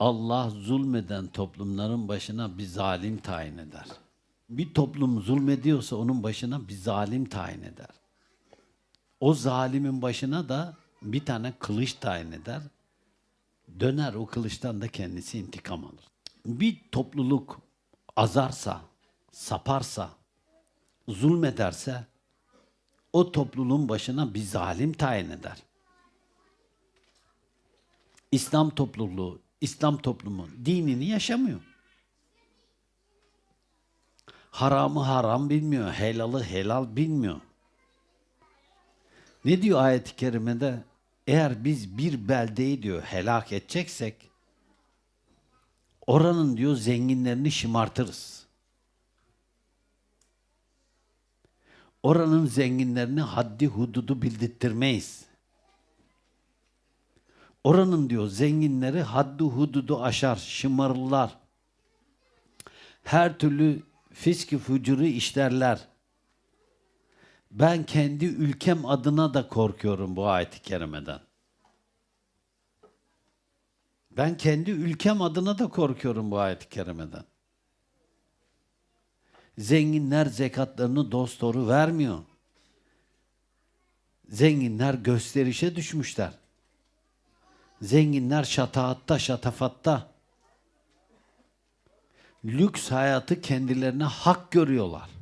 Allah zulmeden toplumların başına bir zalim tayin eder. Bir toplum zulmediyorsa onun başına bir zalim tayin eder. O zalimin başına da bir tane kılıç tayin eder. Döner o kılıçtan da kendisi intikam alır. Bir topluluk azarsa, saparsa, zulmederse o topluluğun başına bir zalim tayin eder. İslam topluluğu, İslam toplumu dinini yaşamıyor. Haramı haram bilmiyor, helalı helal bilmiyor. Ne diyor ayet-i kerimede? Eğer biz bir beldeyi diyor helak edeceksek oranın diyor zenginlerini şımartırız. Oranın zenginlerini haddi hududu bildirtmeyiz. Oranın diyor zenginleri haddi hududu aşar, şımarırlar. Her türlü fiski fucuru işlerler. Ben kendi ülkem adına da korkuyorum bu ayet-i kerimeden. Ben kendi ülkem adına da korkuyorum bu ayet-i kerimeden. Zenginler zekatlarını dosdoğru vermiyor. Zenginler gösterişe düşmüşler. Zenginler şataatta, şatafatta. Lüks hayatı kendilerine hak görüyorlar.